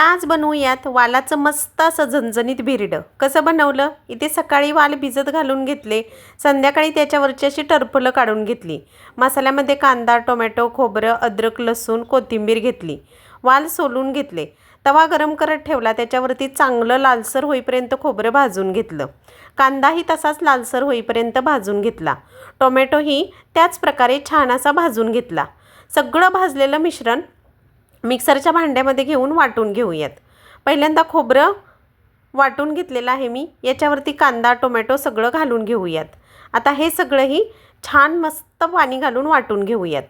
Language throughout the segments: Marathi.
आज बनवूयात वालाचं मस्त असं झणझणीत भिरडं. कसं बनवलं? इथे सकाळी वाल भिजत घालून घेतले संध्याकाळी त्याच्यावरची अशी टरफलं काढून घेतली. मसाल्यामध्ये कांदा टोमॅटो खोबरं अद्रक लसूण कोथिंबीर घेतली. वाल सोलून घेतले. तवा गरम करत ठेवला त्याच्यावरती चांगलं लालसर होईपर्यंत खोबरं भाजून घेतलं. कांदाही तसाच लालसर होईपर्यंत भाजून घेतला. टोमॅटोही त्याच प्रकारे छान असा भाजून घेतला. सगळं भाजलेलं मिश्रण मिक्सरच्या भांड्यामध्ये घेऊन वाटून घेऊयात. पहिल्यांदा खोबरं वाटून घेतलेलं आहे मी. याच्यावरती कांदा टोमॅटो सगळं घालून घेऊयात. आता हे सगळंही छान मस्त पाणी घालून वाटून घेऊयात.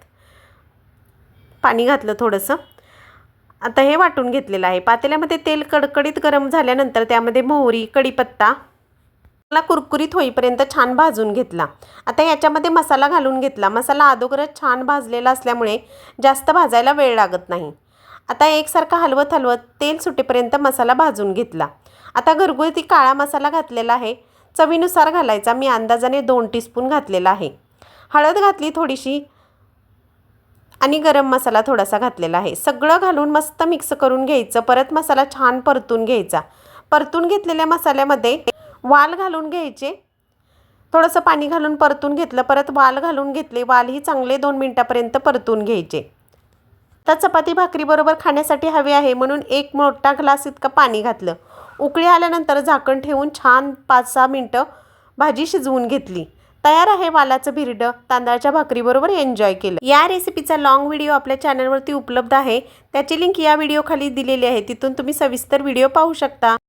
पाणी घातलं थोडंसं. आता हे वाटून घेतलेलं आहे. पातेल्यामध्ये तेल कडकडीत गरम झाल्यानंतर त्यामध्ये मोहरी कढीपत्ता मला कुरकुरीत होईपर्यंत छान भाजून घेतला. आता याच्यामध्ये मसाला घालून घेतला. मसाला अगोदरच छान भाजलेला असल्यामुळे जास्त भाजायला वेळ लागत नाही. आता एकसारखा हलवत हलवत तेल सुटेपर्यंत मसाला भाजून घेतला. आता घरगुती काळा मसाला घातलेला आहे. चवीनुसार घालायचा. मी अंदाजाने दोन टीस्पून घातलेला आहे. हळद घातली थोडीशी आणि गरम मसाला थोडासा घातलेला आहे. सगळं घालून मस्त मिक्स करून घ्यायचं. परत मसाला छान परतून घ्यायचा. परतून घेतलेल्या मसाल्यामध्ये वाल घालून घ्यायचे. थोडंसं पाणी घालून परतून घेतलं. परत वाल घालून घेतले. वालही चांगले दोन मिनटापर्यंत परतून घ्यायचे. तर चपाती भाकरीबरोबर खाण्यासाठी हवे आहे म्हणून एक मोठा ग्लास इतकं पाणी घातलं. उकळी आल्यानंतर झाकण ठेवून छान पाच सहा मिनटं भाजी शिजवून घेतली. तयार आहे वालाचं भिरडं. तांदळाच्या भाकरीबरोबर एन्जॉय केलं. या रेसिपीचा लॉंग व्हिडिओ आपल्या चॅनलवरती उपलब्ध आहे. त्याची लिंक या व्हिडिओ खाली दिलेली आहे. तिथून तुम्ही सविस्तर व्हिडिओ पाहू शकता.